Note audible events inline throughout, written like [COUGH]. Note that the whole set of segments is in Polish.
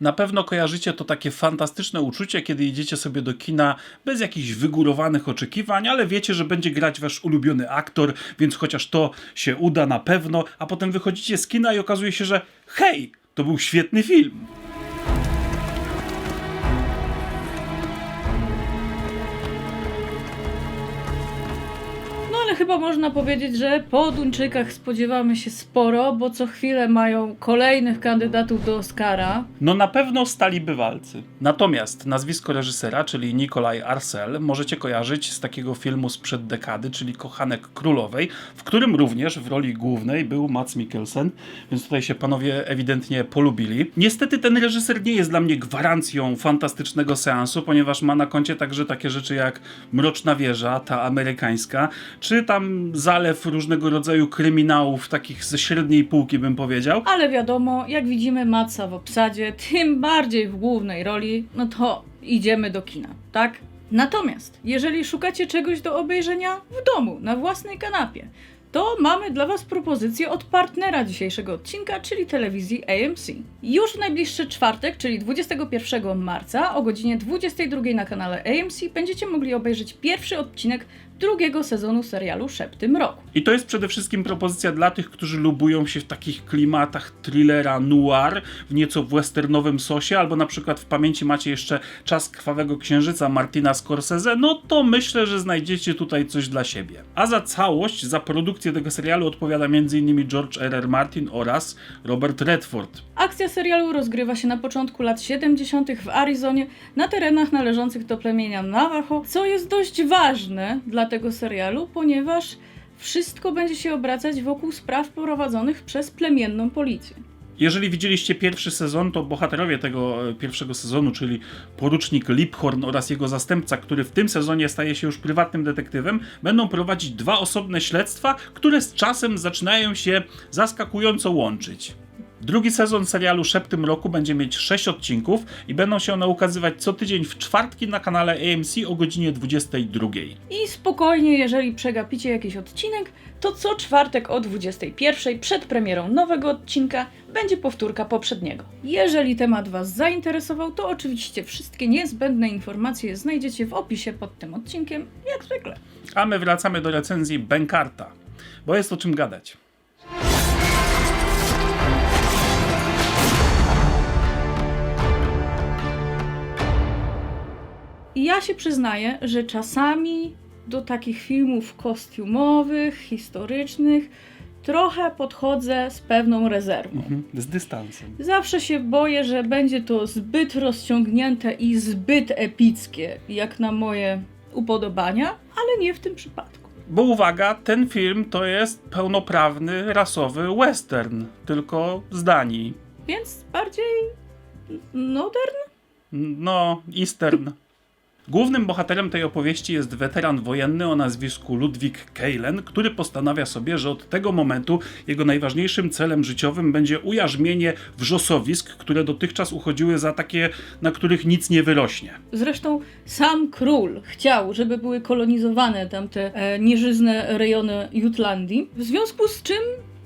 Na pewno kojarzycie to takie fantastyczne uczucie, kiedy idziecie sobie do kina bez jakichś wygórowanych oczekiwań, ale wiecie, że będzie grać wasz ulubiony aktor, więc chociaż to się uda na pewno, a potem wychodzicie z kina i okazuje się, że hej, to był świetny film. Można powiedzieć, że po Duńczykach spodziewamy się sporo, bo co chwilę mają kolejnych kandydatów do Oscara. No na pewno stali bywalcy. Natomiast nazwisko reżysera, czyli Nikolaj Arcel, możecie kojarzyć z takiego filmu sprzed dekady, czyli Kochanek Królowej, w którym również w roli głównej był Mats Mikkelsen, więc tutaj się panowie ewidentnie polubili. Niestety ten reżyser nie jest dla mnie gwarancją fantastycznego seansu, ponieważ ma na koncie także takie rzeczy jak Mroczna Wieża, ta amerykańska, czy tam zalew różnego rodzaju kryminałów, takich ze średniej półki bym powiedział. Ale wiadomo, jak widzimy Matsa w obsadzie, tym bardziej w głównej roli, no to idziemy do kina, tak? Natomiast, jeżeli szukacie czegoś do obejrzenia w domu, na własnej kanapie, to mamy dla Was propozycję od partnera dzisiejszego odcinka, czyli telewizji AMC. Już w najbliższy czwartek, czyli 21 marca o godzinie 22 na kanale AMC będziecie mogli obejrzeć pierwszy odcinek drugiego sezonu serialu Szepty Mroku. I to jest przede wszystkim propozycja dla tych, którzy lubują się w takich klimatach thrillera noir, w nieco westernowym sosie, albo na przykład w pamięci macie jeszcze Czas Krwawego Księżyca Martina Scorsese, no to myślę, że znajdziecie tutaj coś dla siebie. A za całość, za produkcję tego serialu odpowiada m.in. George R.R. Martin oraz Robert Redford. Akcja serialu rozgrywa się na początku lat 70. w Arizonie, na terenach należących do plemienia Navajo, co jest dość ważne dla tego serialu, ponieważ wszystko będzie się obracać wokół spraw prowadzonych przez plemienną policję. Jeżeli widzieliście pierwszy sezon, to bohaterowie tego e, pierwszego sezonu, czyli porucznik Liphorn oraz jego zastępca, który w tym sezonie staje się już prywatnym detektywem, będą prowadzić dwa osobne śledztwa, które z czasem zaczynają się zaskakująco łączyć. Drugi sezon serialu Szepty Mroku będzie mieć 6 odcinków i będą się one ukazywać co tydzień w czwartki na kanale AMC o godzinie 22. I spokojnie, jeżeli przegapicie jakiś odcinek, to co czwartek o 21 przed premierą nowego odcinka będzie powtórka poprzedniego. Jeżeli temat Was zainteresował, to oczywiście wszystkie niezbędne informacje znajdziecie w opisie pod tym odcinkiem, jak zwykle. A my wracamy do recenzji Benkarta, bo jest o czym gadać. I ja się przyznaję, że czasami do takich filmów kostiumowych, historycznych trochę podchodzę z pewną rezerwą. Mhm, Z dystansem. Zawsze się boję, że będzie to zbyt rozciągnięte i zbyt epickie, jak na moje upodobania, ale nie w tym przypadku. Bo uwaga, ten film to jest pełnoprawny, rasowy western, tylko z Danii. Więc bardziej modern? No, Eastern. Głównym bohaterem tej opowieści jest weteran wojenny o nazwisku Ludwik Kejlen, który postanawia sobie, że od tego momentu jego najważniejszym celem życiowym będzie ujarzmienie wrzosowisk, które dotychczas uchodziły za takie, na których nic nie wyrośnie. Zresztą sam król chciał, żeby były kolonizowane tamte e, nieżyzne rejony Jutlandii, w związku z czym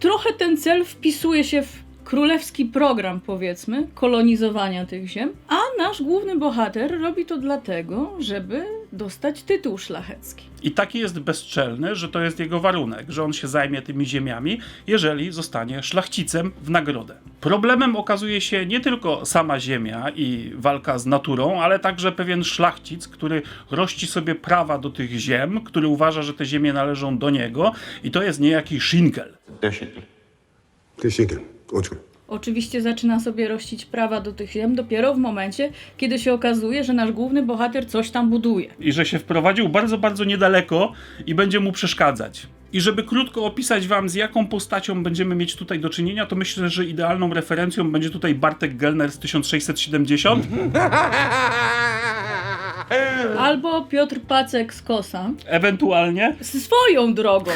trochę ten cel wpisuje się w królewski program, powiedzmy, kolonizowania tych ziem, a nasz główny bohater robi to dlatego, żeby dostać tytuł szlachecki. I taki jest bezczelny, że to jest jego warunek, że on się zajmie tymi ziemiami, jeżeli zostanie szlachcicem w nagrodę. Problemem okazuje się nie tylko sama ziemia i walka z naturą, ale także pewien szlachcic, który rości sobie prawa do tych ziem, który uważa, że te ziemie należą do niego i to jest niejaki Schinkel. Desinkel. Ty Schinkel. Oczko. Oczywiście zaczyna sobie rościć prawa do tych ziem dopiero w momencie, kiedy się okazuje, że nasz główny bohater coś tam buduje. I że się wprowadził bardzo, bardzo niedaleko i będzie mu przeszkadzać. I żeby krótko opisać wam, z jaką postacią będziemy mieć tutaj do czynienia, to myślę, że idealną referencją będzie tutaj Bartek Gelner z 1670. [LAUGHS] Albo Piotr Pacek z Kosa. Ewentualnie Swoją drogą.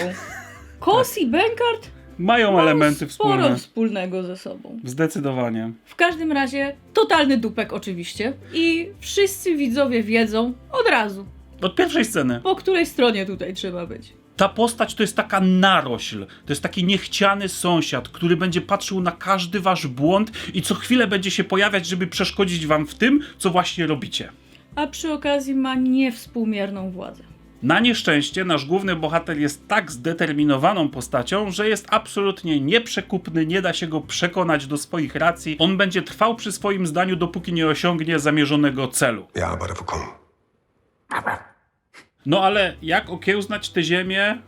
Kos i Benkart mają mają elementy sporo wspólne. wspólnego ze sobą. Zdecydowanie. W każdym razie totalny dupek oczywiście. I wszyscy widzowie wiedzą od razu, Od pierwszej sceny. po której stronie tutaj trzeba być. Ta postać to jest taka narośl, to jest taki niechciany sąsiad, który będzie patrzył na każdy wasz błąd i co chwilę będzie się pojawiać, żeby przeszkodzić wam w tym, co właśnie robicie. A przy okazji ma niewspółmierną władzę. Na nieszczęście nasz główny bohater jest tak zdeterminowaną postacią, że jest absolutnie nieprzekupny, nie da się go przekonać do swoich racji. On będzie trwał przy swoim zdaniu, dopóki nie osiągnie zamierzonego celu. Ja. No ale jak okiełznać tę ziemię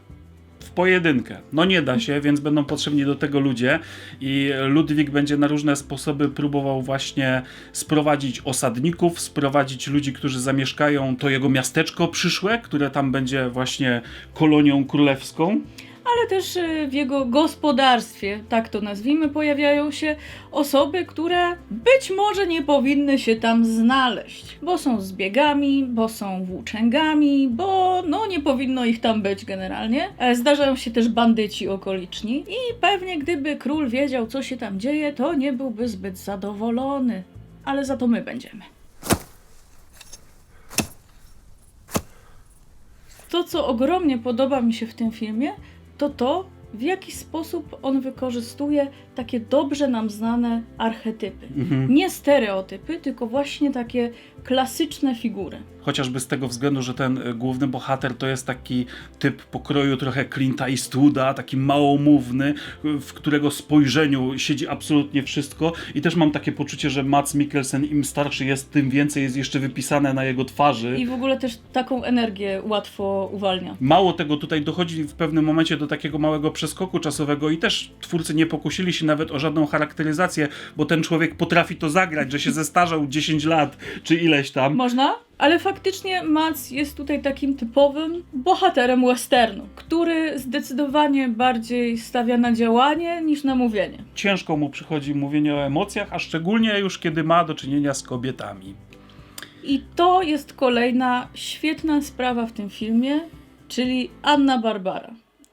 w pojedynkę? No nie da się, więc będą potrzebni do tego ludzie i Ludwik będzie na różne sposoby próbował właśnie sprowadzić osadników, sprowadzić ludzi, którzy zamieszkają to jego miasteczko przyszłe, które tam będzie właśnie kolonią królewską. Ale też y, w jego gospodarstwie, tak to nazwijmy, pojawiają się osoby, które być może nie powinny się tam znaleźć, bo są zbiegami, bo są włóczęgami, bo no nie powinno ich tam być generalnie. E, Zdarzają się też bandyci okoliczni i pewnie gdyby król wiedział, co się tam dzieje, to nie byłby zbyt zadowolony. Ale za to my będziemy. To, co ogromnie podoba mi się w tym filmie, とと w jaki sposób on wykorzystuje takie dobrze nam znane archetypy. Nie stereotypy, tylko właśnie takie klasyczne figury. Chociażby z tego względu, że ten y, główny bohater to jest taki typ pokroju trochę Clint'a Eastwooda, taki małomówny, y, w którego spojrzeniu siedzi absolutnie wszystko. I też mam takie poczucie, że Mats Mikkelsen im starszy jest, tym więcej jest jeszcze wypisane na jego twarzy. I w ogóle też taką energię łatwo uwalnia. Mało tego, tutaj dochodzi w pewnym momencie do takiego małego przeskoku czasowego i też twórcy nie pokusili się nawet o żadną charakteryzację, bo ten człowiek potrafi to zagrać, że się zestarzał [LAUGHS] 10 lat, czy ileś tam. Można? Ale faktycznie Mats jest tutaj takim typowym bohaterem westernu, który zdecydowanie bardziej stawia na działanie niż na mówienie. ciężko mu przychodzi mówienie o emocjach, a szczególnie już kiedy ma do czynienia z kobietami. I to jest kolejna świetna sprawa w tym filmie, czyli Anna Barbara.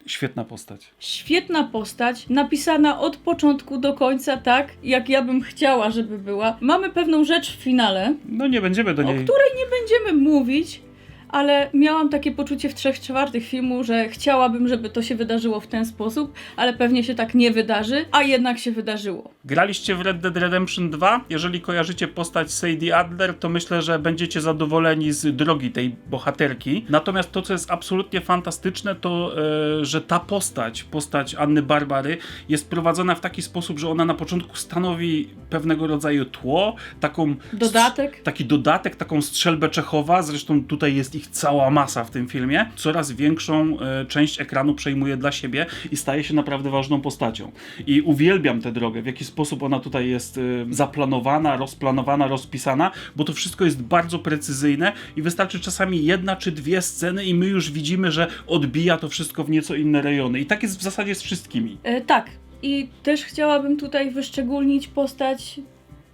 Świetna postać. Świetna postać, napisana od początku do końca tak, jak ja bym chciała, żeby była. Mamy pewną rzecz w finale, No nie będziemy do o niej. której nie będziemy mówić, ale miałam takie poczucie w trzech czwartych filmu, że chciałabym, żeby to się wydarzyło w ten sposób, ale pewnie się tak nie wydarzy, a jednak się wydarzyło. Graliście w Red Dead Redemption 2? Jeżeli kojarzycie postać Sadie Adler, to myślę, że będziecie zadowoleni z drogi tej bohaterki. Natomiast to, co jest absolutnie fantastyczne, to e, że ta postać, postać Anny Barbary, jest prowadzona w taki sposób, że ona na początku stanowi pewnego rodzaju tło, taką Dodatek? taki dodatek, taką strzelbę Czechowa, zresztą tutaj jest ich cała masa w tym filmie, coraz większą e, część ekranu przejmuje dla siebie i staje się naprawdę ważną postacią. I uwielbiam tę drogę, w jaki sposób ona tutaj jest e, zaplanowana, rozplanowana, rozpisana, bo to wszystko jest bardzo precyzyjne i wystarczy czasami jedna czy dwie sceny i my już widzimy, że odbija to wszystko w nieco inne rejony. I tak jest w zasadzie z wszystkimi. E, tak. I też chciałabym tutaj wyszczególnić postać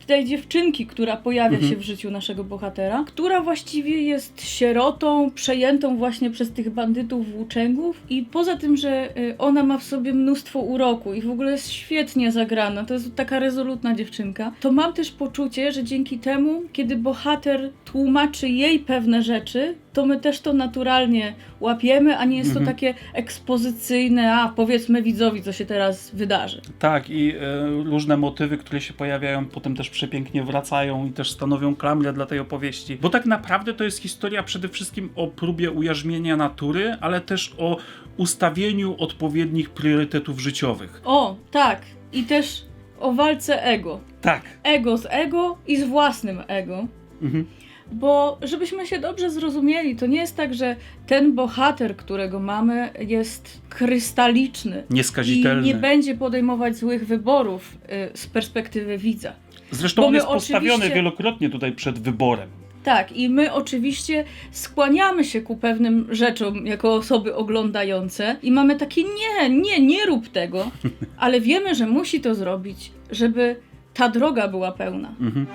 tej dziewczynki, która pojawia się w życiu naszego bohatera, która właściwie jest sierotą, przejętą właśnie przez tych bandytów włóczęgów i poza tym, że y, ona ma w sobie mnóstwo uroku i w ogóle jest świetnie zagrana, to jest taka rezolutna dziewczynka, to mam też poczucie, że dzięki temu, kiedy bohater tłumaczy jej pewne rzeczy, to my też to naturalnie łapiemy, a nie jest to takie ekspozycyjne, a powiedzmy widzowi, co się teraz wydarzy. Tak, i e, różne motywy, które się pojawiają, potem też przepięknie wracają i też stanowią klamrę dla tej opowieści. Bo tak naprawdę to jest historia przede wszystkim o próbie ujarzmienia natury, ale też o ustawieniu odpowiednich priorytetów życiowych. O, tak. I też o walce ego. Tak. Ego z ego i z własnym ego. Mhm. Bo żebyśmy się dobrze zrozumieli, to nie jest tak, że ten bohater, którego mamy, jest krystaliczny i Nieskazitelny. nie będzie podejmować złych wyborów y, z perspektywy widza. Zresztą bo on my jest postawiony oczywiście- wielokrotnie tutaj przed wyborem. Tak, i my oczywiście skłaniamy się ku pewnym rzeczom jako osoby oglądające i mamy takie nie, nie, nie rób tego, [LAUGHS] ale wiemy, że musi to zrobić, żeby ta droga była pełna. Mhm.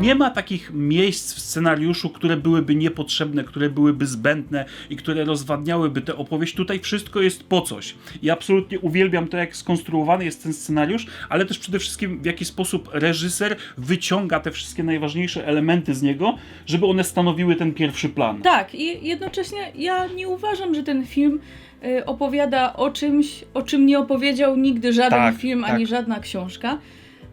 Nie ma takich miejsc w scenariuszu, które byłyby niepotrzebne, które byłyby zbędne i które rozwadniałyby tę opowieść. Tutaj wszystko jest po coś. I absolutnie uwielbiam to, jak skonstruowany jest ten scenariusz, ale też przede wszystkim w jaki sposób reżyser wyciąga te wszystkie najważniejsze elementy z niego, żeby one stanowiły ten pierwszy plan. Tak, i jednocześnie ja nie uważam, że ten film y, opowiada o czymś, o czym nie opowiedział nigdy żaden Tak, film tak. ani żadna książka.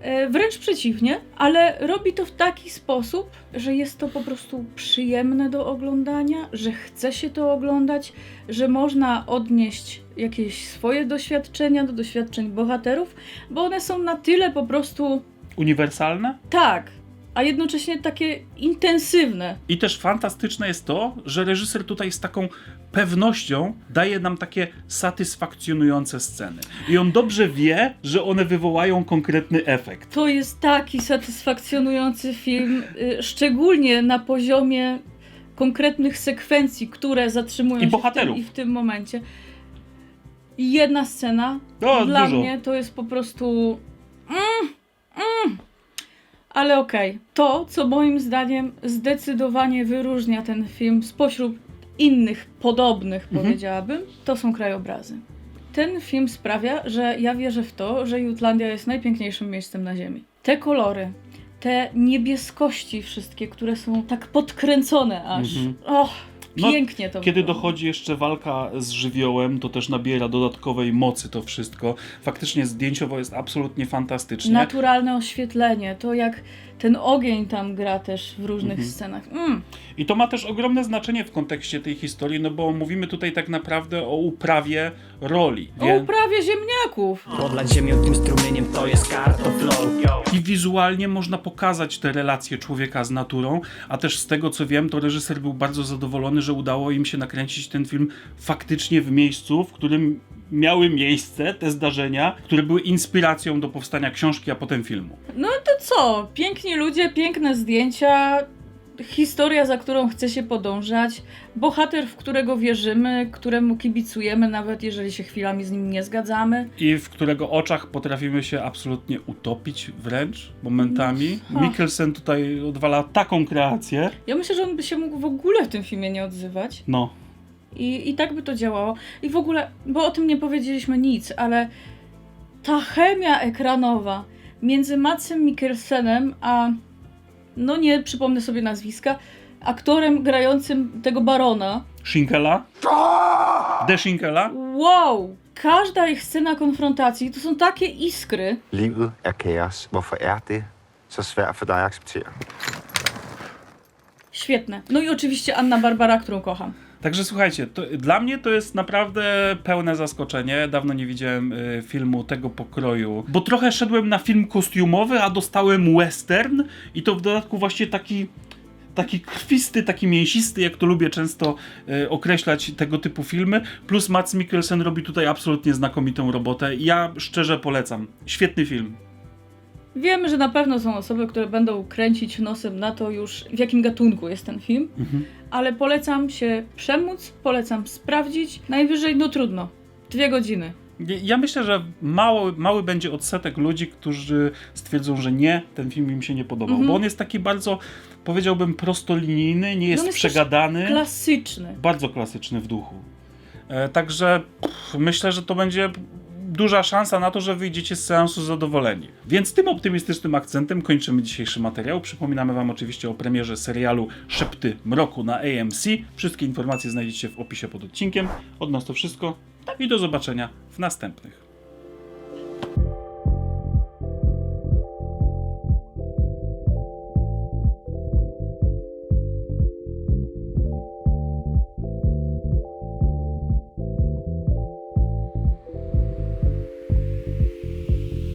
Y, Wręcz przeciwnie, ale robi to w taki sposób, że jest to po prostu przyjemne do oglądania, że chce się to oglądać, że można odnieść jakieś swoje doświadczenia do doświadczeń bohaterów, bo one są na tyle po prostu Uniwersalne? tak, a jednocześnie takie intensywne. I też fantastyczne jest to, że reżyser tutaj z taką pewnością daje nam takie satysfakcjonujące sceny. I on dobrze wie, że one wywołają konkretny efekt. To jest taki satysfakcjonujący film, y, szczególnie na poziomie konkretnych sekwencji, które zatrzymują I się bohaterów. W tym, i w tym momencie. I jedna scena No, dla dużo. mnie to jest po prostu. Mm, mm. Ale okej. To, co moim zdaniem zdecydowanie wyróżnia ten film spośród innych podobnych, Mhm. powiedziałabym, to są krajobrazy. Ten film sprawia, że ja wierzę w to, że Jutlandia jest najpiękniejszym miejscem na Ziemi. Te kolory, te niebieskości wszystkie, które są tak podkręcone aż. Mhm. Och, No, pięknie to Kiedy wygląda. dochodzi jeszcze walka z żywiołem, to też nabiera dodatkowej mocy to wszystko. Faktycznie zdjęciowo jest absolutnie fantastycznie. Naturalne oświetlenie, to jak ten ogień tam gra też w różnych Mhm. scenach. Mm. I to ma też ogromne znaczenie w kontekście tej historii, no bo mówimy tutaj tak naprawdę o uprawie roli. O Wie- uprawie ziemniaków! Podlać ziemią tym strumieniem to jest kartoflow. I wizualnie można pokazać te relacje człowieka z naturą, a też z tego co wiem, to reżyser był bardzo zadowolony, że udało im się nakręcić ten film faktycznie w miejscu, w którym miały miejsce te zdarzenia, które były inspiracją do powstania książki, a potem filmu. No to co? Piękni ludzie, piękne zdjęcia, historia, za którą chce się podążać, bohater, w którego wierzymy, któremu kibicujemy, nawet jeżeli się chwilami z nim nie zgadzamy. I w którego oczach potrafimy się absolutnie utopić wręcz momentami. No. Mikkelsen tutaj odwala taką kreację. Ja myślę, że on by się mógł w ogóle w tym filmie nie odzywać. No, I, I tak by to działało. I w ogóle, bo o tym nie powiedzieliśmy nic, ale ta chemia ekranowa między Matsem Mikkelsenem a, no nie przypomnę sobie nazwiska, aktorem grającym tego barona. Shinkela. De Shinkela. Wow! Każda ich scena konfrontacji to są takie iskry. Livet er kaos. Hvorfor er det så svært for dig at acceptere? Świetne. No i oczywiście Anna Barbara, którą kocham. Także słuchajcie, to, dla mnie to jest naprawdę pełne zaskoczenie. Dawno nie widziałem y, filmu tego pokroju, bo trochę szedłem na film kostiumowy, a dostałem western i to w dodatku właśnie taki taki krwisty, taki mięsisty, jak to lubię często y, określać tego typu filmy. Plus Mats Mikkelsen robi tutaj absolutnie znakomitą robotę. Ja szczerze polecam. Świetny film. Wiemy, że na pewno są osoby, które będą kręcić nosem na to już, w jakim gatunku jest ten film, ale polecam się przemóc, polecam sprawdzić. Najwyżej, no trudno, dwie godziny. Ja- myślę, że mały, mały będzie odsetek ludzi, którzy stwierdzą, że nie, ten film im się nie podobał, Mhm. bo on jest taki bardzo, powiedziałbym, prostolinijny, nie jest, on jest przegadany, Klasyczny. bardzo klasyczny w duchu. E, także pff, myślę, że to będzie duża szansa na to, że wyjdziecie z seansu zadowoleni. Więc tym optymistycznym akcentem kończymy dzisiejszy materiał. Przypominamy Wam oczywiście o premierze serialu Szepty Mroku na AMC. Wszystkie informacje znajdziecie w opisie pod odcinkiem. Od nas to wszystko i do zobaczenia w następnych.